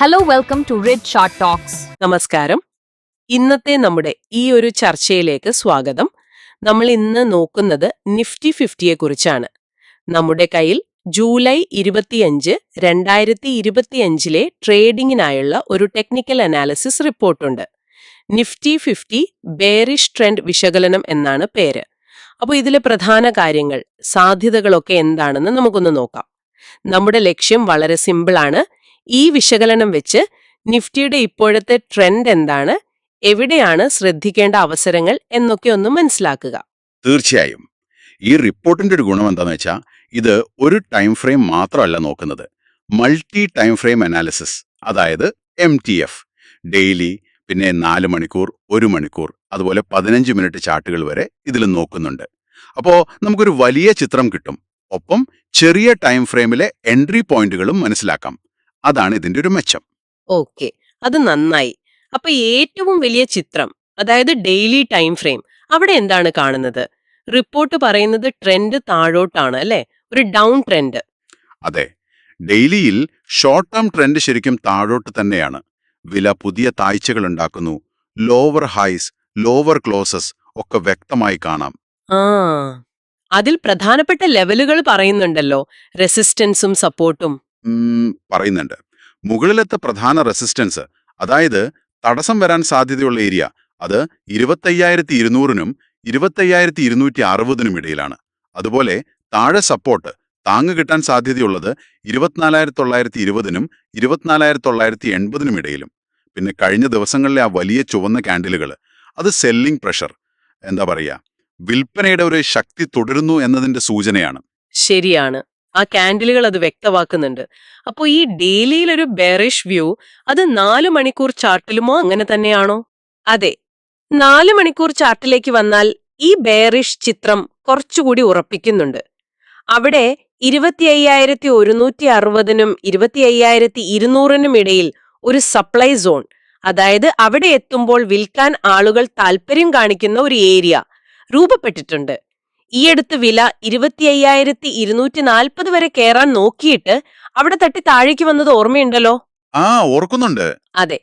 Hello, welcome to red short talks നമസ്കാരം. ഇന്നത്തെ നമ്മുടെ ഈ ഒരു ചർച്ചയിലേക്ക് സ്വാഗതം. നമ്മൾ ഇന്ന് നോക്കുന്നത് നിഫ്റ്റി ഫിഫ്റ്റിയെ കുറിച്ചാണ്. നമ്മുടെ കയ്യിൽ ജൂലൈ ഇരുപത്തിയഞ്ച് രണ്ടായിരത്തി ഇരുപത്തിയഞ്ചിലെ ട്രേഡിംഗിനായുള്ള ഒരു ടെക്നിക്കൽ അനാലിസിസ് റിപ്പോർട്ടുണ്ട്. നിഫ്റ്റി ഫിഫ്റ്റി ബേറിഷ് ട്രെൻഡ് വിശകലനം എന്നാണ് പേര്. അപ്പോൾ ഇതിലെ പ്രധാന കാര്യങ്ങൾ സാധ്യതകളൊക്കെ എന്താണെന്ന് നമുക്കൊന്ന് നോക്കാം. നമ്മുടെ ലക്ഷ്യം വളരെ സിമ്പിളാണ് ഈ വിശകലനം വെച്ച് നിഫ്റ്റിയുടെ ഇപ്പോഴത്തെ ട്രെൻഡ് എന്താണ്? എവിടെയാണ് ശ്രദ്ധിക്കേണ്ട അവസരങ്ങൾ എന്നൊക്കെ ഒന്ന് മനസ്സിലാക്കുക. തീർച്ചയായും. ഈ റിപ്പോർട്ടിന്റെ ഒരു ഗുണം എന്താണെന്ന് വെച്ചാൽ ഇത് ഒരു ടൈം ഫ്രെയിം മാത്രമല്ല നോക്കുന്നത്. മൾട്ടി ടൈം ഫ്രെയിം അനാലിസിസ് അതായത് എം ഡെയിലി പിന്നെ നാല് മണിക്കൂർ ഒരു മണിക്കൂർ അതുപോലെ പതിനഞ്ച് മിനിറ്റ് ചാർട്ടുകൾ വരെ ഇതിൽ നോക്കുന്നുണ്ട്. അപ്പോൾ നമുക്കൊരു വലിയ ചിത്രം കിട്ടും. ഒപ്പം ചെറിയ ടൈം ഫ്രെയിമിലെ എൻട്രി പോയിന്റുകളും മനസ്സിലാക്കാം. അതാണ് ഇതിന്റെ ഒരു മെച്ചം. ഓക്കെ. അത് നന്നായി. അപ്പൊ ഏറ്റവും വലിയ ചിത്രം അതായത് ഡെയിലി ടൈം ഫ്രെയിം അവിടെ എന്താണ് കാണുന്നത്? റിപ്പോർട്ട് പറയുന്നത് ട്രെൻഡ് താഴോട്ടാണ് അല്ലെ? ഒരു ഡൗൺ ട്രെൻഡ്. അതെ. ഡെയിലിയിൽ ഷോർട്ട് ടേം ട്രെൻഡ് ശരിക്കും താഴോട്ട് തന്നെയാണ്. വില പുതിയ താഴ്ചകൾ ഉണ്ടാക്കുന്നു. ലോവർ ഹൈസ് ലോവർ ക്ലോസസ് ഒക്കെ വ്യക്തമായി കാണാം. ആ. അതിൽ പ്രധാനപ്പെട്ട ലെവലുകൾ പറയുന്നുണ്ടല്ലോ. റെസിസ്റ്റൻസും സപ്പോർട്ടും. പറയുന്നുണ്ട്. മുകളിലത്തെ പ്രധാന റെസിസ്റ്റൻസ് അതായത് തടസ്സം വരാൻ സാധ്യതയുള്ള ഏരിയ അത് ഇരുപത്തയ്യായിരത്തി ഇരുന്നൂറിനും ഇരുപത്തയ്യായിരത്തി ഇരുന്നൂറ്റി അറുപതിനും ഇടയിലാണ്. അതുപോലെ താഴെ സപ്പോർട്ട് താങ്ങ് കിട്ടാൻ സാധ്യതയുള്ളത് ഇരുപത്തിനാലായിരത്തി തൊള്ളായിരത്തി ഇരുപതിനും ഇരുപത്തിനാലായിരത്തി തൊള്ളായിരത്തി എൺപതിനും ഇടയിലും. പിന്നെ കഴിഞ്ഞ ദിവസങ്ങളിലെ ആ വലിയ ചുവന്ന കാൻഡിലുകൾ അത് സെല്ലിംഗ് പ്രഷർ എന്താ പറയുക വിൽപ്പനയുടെ ഒരു ശക്തി തുടരുന്നു എന്നതിന്റെ സൂചനയാണ്. ശരിയാണ്. ആ കാൻഡിലുകൾ അത് വ്യക്തമാക്കുന്നുണ്ട്. അപ്പോൾ ഈ ഡെയിലിയിൽ ഒരു ബെയറിഷ് വ്യൂ അത് നാല് മണിക്കൂർ ചാർട്ടിലുമോ അങ്ങനെ തന്നെയാണോ? അതെ. നാല് മണിക്കൂർ ചാർട്ടിലേക്ക് വന്നാൽ ഈ ബെയറിഷ് ചിത്രം കുറച്ചുകൂടി ഉറപ്പിക്കുന്നുണ്ട്. അവിടെ ഇരുപത്തി അയ്യായിരത്തി ഒരുന്നൂറ്റി അറുപതിനും ഇരുപത്തി അയ്യായിരത്തി ഇരുന്നൂറിനും ഇടയിൽ ഒരു സപ്ലൈ സോൺ അതായത് അവിടെ എത്തുമ്പോൾ വിൽക്കാൻ ആളുകൾ താല്പര്യം കാണിക്കുന്ന ഒരു ഏരിയ രൂപപ്പെട്ടിട്ടുണ്ട്. ഈയടുത്ത് വില ഇരുപത്തി അയ്യായിരത്തി ഇരുന്നൂറ്റി നാൽപ്പത് വരെ കയറാൻ നോക്കിയിട്ട് അവിടെ തട്ടി താഴേക്ക് വന്നത് ഓർമ്മയുണ്ടല്ലോ? ആ ഓർക്കുന്നുണ്ട്. അതെ.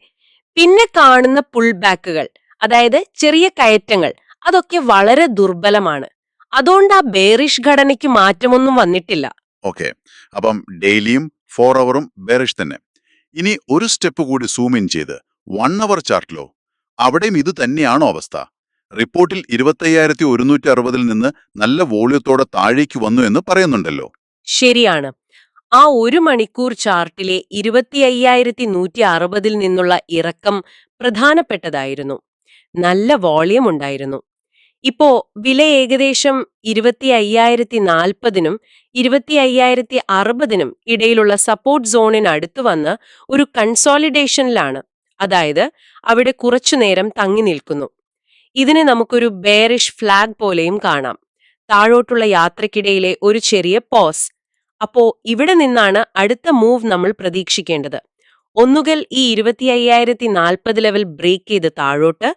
പിന്നെ കാണുന്ന പുൾ ബാക്കുകൾ അതായത് ചെറിയ കയറ്റങ്ങൾ അതൊക്കെ വളരെ ദുർബലമാണ്. അതുകൊണ്ട് ആ ബേറിഷ് ഘടനയ്ക്ക് മാറ്റമൊന്നും വന്നിട്ടില്ല. ഓക്കെ. അപ്പം ഡെയിലിയും ഫോർ അവറും ബേറിഷ് തന്നെ. ഇനി ഒരു സ്റ്റെപ്പ് കൂടി സൂം ഇൻ ചെയ്ത് വൺ അവർ ചാർട്ടിലോ അവിടെയും ഇത് തന്നെയാണോ അവസ്ഥ? റിപ്പോർട്ടിൽ ഇരുപത്തയ്യായിരത്തി ഒരുന്നൂറ്റി അറുപതിൽ നിന്ന് നല്ല വോള്യത്തോടെ താഴേക്ക് വന്നു എന്ന് പറയുന്നുണ്ടല്ലോ. ശരിയാണ്. ആ ഒരു മണിക്കൂർ ചാർട്ടിലെ ഇരുപത്തി അയ്യായിരത്തി നൂറ്റി അറുപതിൽ നിന്നുള്ള ഇറക്കം പ്രധാനപ്പെട്ടതായിരുന്നു. നല്ല വോളിയം ഉണ്ടായിരുന്നു ഇപ്പോ വില ഏകദേശം ഇരുപത്തി അയ്യായിരത്തി നാൽപ്പതിനും ഇരുപത്തി അയ്യായിരത്തി അറുപതിനും ഇടയിലുള്ള സപ്പോർട്ട് സോണിനടുത്ത് വന്ന് ഒരു കൺസോളിഡേഷനിലാണ്. അതായത് അവിടെ കുറച്ചുനേരം തങ്ങി നിൽക്കുന്നു. ഇതിനെ നമുക്കൊരു ബേറിഷ് ഫ്ലാഗ് പോലെയും കാണാം. താഴോട്ടുള്ള യാത്രക്കിടയിലെ ഒരു ചെറിയ പോസ് അപ്പോ ഇവിടെ നിന്നാണ് അടുത്ത മൂവ് നമ്മൾ പ്രതീക്ഷിക്കേണ്ടത്. ഒന്നുകിൽ ഈ ഇരുപത്തി അയ്യായിരത്തി നാൽപ്പത് ലെവൽ ബ്രേക്ക് ചെയ്ത് താഴോട്ട്.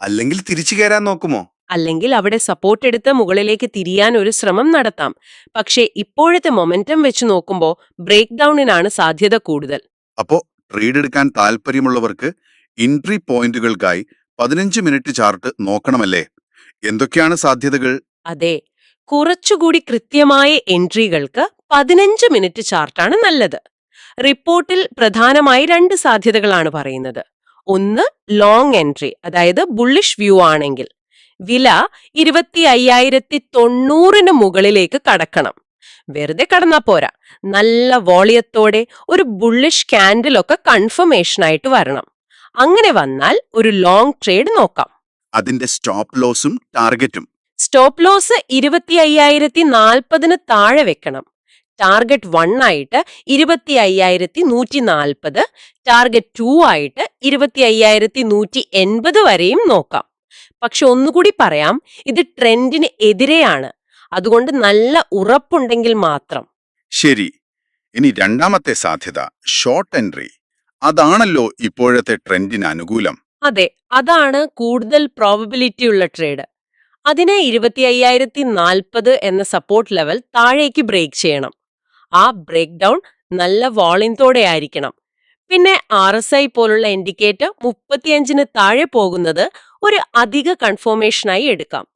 അല്ലെങ്കിൽ തിരിച്ചു കയറാൻ നോക്കുമോ? അല്ലെങ്കിൽ അവിടെ സപ്പോർട്ട് എടുത്ത് മുകളിലേക്ക് തിരിയാൻ ഒരു ശ്രമം നടത്താം. പക്ഷേ ഇപ്പോഴത്തെ മൊമെന്റം വെച്ച് നോക്കുമ്പോൾ ബ്രേക്ക് ഡൗണിനാണ് സാധ്യത കൂടുതൽ. അപ്പോ ട്രേഡ് എടുക്കാൻ താല്പര്യമുള്ളവർക്ക് എൻട്രി പോയിന്റുകൾക്കായി പതിനഞ്ച് മിനിറ്റ് ചാർട്ട് നോക്കണമല്ലേ? എന്തൊക്കെയാണ് സാധ്യതകൾ? അതെ. കുറച്ചുകൂടി കൃത്യമായ എൻട്രികൾക്ക് പതിനഞ്ച് മിനിറ്റ് ചാർട്ടാണ് നല്ലത്. റിപ്പോർട്ടിൽ പ്രധാനമായി രണ്ട് സാധ്യതകളാണ് പറയുന്നത്. ഒന്ന് ലോങ് എൻട്രി അതായത് ബുള്ളിഷ് വ്യൂ ആണെങ്കിൽ. വില ഇരുപത്തി അയ്യായിരത്തി തൊണ്ണൂറിന് മുകളിലേക്ക് കടക്കണം. വെറുതെ കടന്നാ പോരാ. നല്ല വോളിയത്തോടെ ഒരു ബുള്ളിഷ് ക്യാൻഡിലൊക്കെ കൺഫർമേഷനായിട്ട് വരണം. അങ്ങനെ വന്നാൽ ഒരു ലോങ് ട്രേഡ് നോക്കാം. അതിന്റെ സ്റ്റോപ്പ് ലോസും ടാർഗറ്റും സ്റ്റോപ്പ് ലോസ് ഇരുപത്തി അയ്യായിരത്തി നാൽപ്പതിന് താഴെ വെക്കണം. ടാർഗറ്റ് വൺ ആയിട്ട് ഇരുപത്തി അയ്യായിരത്തി നൂറ്റി നാൽപ്പത് ടാർഗറ്റ് ടു ആയിട്ട് ഇരുപത്തി അയ്യായിരത്തി നൂറ്റി എൺപത് വരെയും നോക്കാം. പക്ഷെ ഒന്നുകൂടി പറയാം ഇത് ട്രെൻഡിന് എതിരെയാണ്. അതുകൊണ്ട് നല്ല ഉറപ്പുണ്ടെങ്കിൽ മാത്രം. ശരി. ഇനി രണ്ടാമത്തെ സാധ്യത ഷോർട്ട് എൻട്രി അതാണല്ലോ ഇപ്പോഴത്തെ ട്രെൻഡിന് അനുകൂലം. അതെ അതാണ് കൂടുതൽ പ്രോബബിലിറ്റി ഉള്ള ട്രേഡ് അതിനെ ഇരുപത്തി അയ്യായിരത്തി നാൽപ്പത് എന്ന സപ്പോർട്ട് ലെവൽ താഴേക്ക് ബ്രേക്ക് ചെയ്യണം. ആ ബ്രേക്ക് ഡൗൺ നല്ല വോളിയത്തോടെ ആയിരിക്കണം. പിന്നെ ആർ എസ് ഐ പോലുള്ള ഇൻഡിക്കേറ്റർ മുപ്പത്തിയഞ്ചിന് താഴെ പോകുന്നത് ഒരു അധിക കൺഫോർമേഷനായി എടുക്കാം.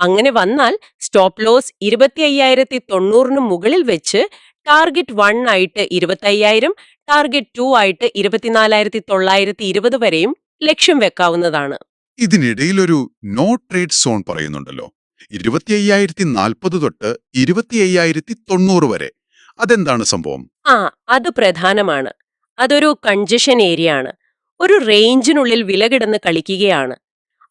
അങ്ങനെ വന്നാൽ സ്റ്റോപ്പ് ലോസ് ഇരുപത്തി അയ്യായിരത്തി തൊണ്ണൂറിന് മുകളിൽ വെച്ച് ടാർഗറ്റ് വൺ ആയിട്ട് ഇരുപത്തി അയ്യായിരം ടാർഗറ്റ് ടു ആയിട്ട് ഇരുപത്തിനാലായിരത്തി തൊള്ളായിരത്തി ഇരുപത് വരെയും ലക്ഷ്യം വെക്കാവുന്നതാണ്. ഇതിനിടയിൽ ഒരു നോ ട്രേഡ് സോൺ പറയുന്നുണ്ടല്ലോ. ഇരുപത്തി അയ്യായിരത്തി നാൽപ്പത് തൊട്ട് ഇരുപത്തി അയ്യായിരത്തി തൊണ്ണൂറ് വരെ. അതെന്താണ് സംഭവം? ആ അത് പ്രധാനമാണ്. അതൊരു കൺജഷൻ ഏരിയ ആണ്. ഒരു റേഞ്ചിനുള്ളിൽ വില കിടന്ന് കളിക്കുകയാണ്.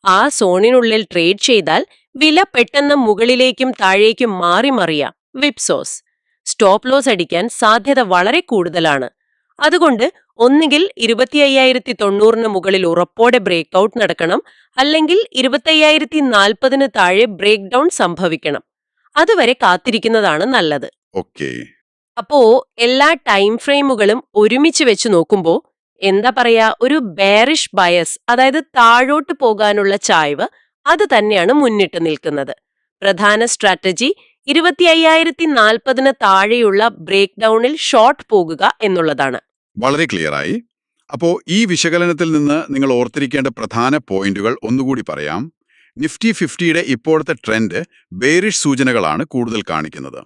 ആ സോണിനുള്ളിൽ ട്രേഡ് ചെയ്താൽ വില പെട്ടെന്ന് മുകളിലേക്കും താഴേക്കും മാറി മറിയാം. വിപ്സോസ് സ്റ്റോപ്പ് ലോസ് അടിക്കാൻ സാധ്യത വളരെ കൂടുതലാണ്. അതുകൊണ്ട് ഒന്നുകിൽ ഇരുപത്തി അയ്യായിരത്തി തൊണ്ണൂറിന് മുകളിൽ ഉറപ്പോടെ ബ്രേക്ക് ഔട്ട് നടക്കണം അല്ലെങ്കിൽ ഇരുപത്തി അയ്യായിരത്തി നാൽപ്പതിന് താഴെ ബ്രേക്ക് ഡൗൺ സംഭവിക്കണം. അതുവരെ കാത്തിരിക്കുന്നതാണ് നല്ലത്. ഓക്കേ. അപ്പോ എല്ലാ ടൈം ഫ്രെയിമുകളും ഒരുമിച്ച് വെച്ച് നോക്കുമ്പോൾ എന്താ പറയാ ഒരു ബെയറിഷ് ബയസ് അതായത് താഴോട്ട് പോകാനുള്ള ചായ്വ് അത് തന്നെയാണ് മുന്നിട്ട് നിൽക്കുന്നത്. പ്രധാന സ്ട്രാറ്റജി ഇരുപത്തി അയ്യായിരത്തി നാൽപ്പതിന് താഴെയുള്ള ബ്രേക്ക് ഡൗണിൽ ഷോർട്ട് പോകുക എന്നുള്ളതാണ്. വളരെ ക്ലിയറായി. അപ്പോ ഈ വിശകലനത്തിൽ നിന്ന് നിങ്ങൾ ഓർത്തിരിക്കേണ്ട പ്രധാന പോയിന്റുകൾ ഒന്നുകൂടി പറയാം. നിഫ്റ്റി ഫിഫ്റ്റിയുടെ ഇപ്പോഴത്തെ ട്രെൻഡ് ബേറിഷ് സൂചനകളാണ് കൂടുതൽ കാണിക്കുന്നത്.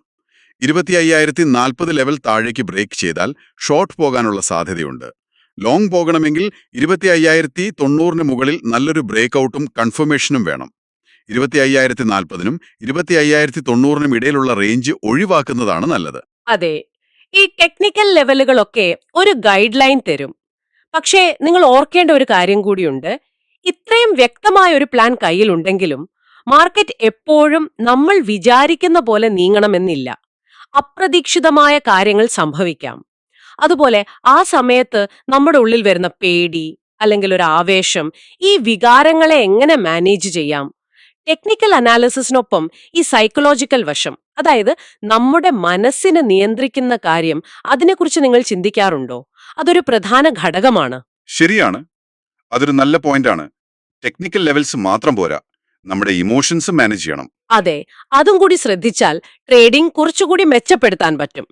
ഇരുപത്തി അയ്യായിരത്തി നാൽപ്പത് ലെവൽ താഴേക്ക് ബ്രേക്ക് ചെയ്താൽ ഷോർട്ട് പോകാനുള്ള സാധ്യതയുണ്ട്. ലോങ് പോകണമെങ്കിൽ ഇരുപത്തി അയ്യായിരത്തി തൊണ്ണൂറിന് മുകളിൽ നല്ലൊരു ബ്രേക്ക് ഔട്ടും കൺഫർമേഷനും വേണം. ഇരുപത്തി അയ്യായിരത്തി നാൽപ്പതിനും ഇരുപത്തി അയ്യായിരത്തി തൊണ്ണൂറിനും ഇടയിലുള്ള റേഞ്ച് ഒഴിവാക്കുന്നതാണ് നല്ലത്. അതെ. ഈ ടെക്നിക്കൽ ലെവലുകളൊക്കെ ഒരു ഗൈഡ് ലൈൻ തരും. പക്ഷേ നിങ്ങൾ ഓർക്കേണ്ട ഒരു കാര്യം കൂടിയുണ്ട്. ഇത്രയും വ്യക്തമായ ഒരു പ്ലാൻ കയ്യിലുണ്ടെങ്കിലും മാർക്കറ്റ് എപ്പോഴും നമ്മൾ വിചാരിക്കുന്ന പോലെ നീങ്ങണമെന്നില്ല. അപ്രതീക്ഷിതമായ കാര്യങ്ങൾ സംഭവിക്കാം. അതുപോലെ ആ സമയത്ത് നമ്മുടെ ഉള്ളിൽ വരുന്ന പേടി അല്ലെങ്കിൽ ഒരു ആവേശം ഈ വികാരങ്ങളെ എങ്ങനെ മാനേജ് ചെയ്യാം? ടെക്നിക്കൽ അനാലിസിസിനൊപ്പം ഈ സൈക്കോളജിക്കൽ വശം അതായത് നമ്മുടെ മനസ്സിനെ നിയന്ത്രിക്കുന്ന കാര്യം അതിനെക്കുറിച്ച് നിങ്ങൾ ചിന്തിക്കാറുണ്ടോ? അതൊരു പ്രധാന ഘടകമാണ്. ശരിയാണ്. അതൊരു നല്ല പോയിന്റാണ്. ടെക്നിക്കൽ ലെവൽസ് മാത്രം പോരാ. നമ്മുടെ ഇമോഷൻസ് മാനേജ് ചെയ്യണം. അതെ. അതും കൂടി ശ്രദ്ധിച്ചാൽ ട്രേഡിംഗ് കുറച്ചുകൂടി മെച്ചപ്പെടുത്താൻ പറ്റും.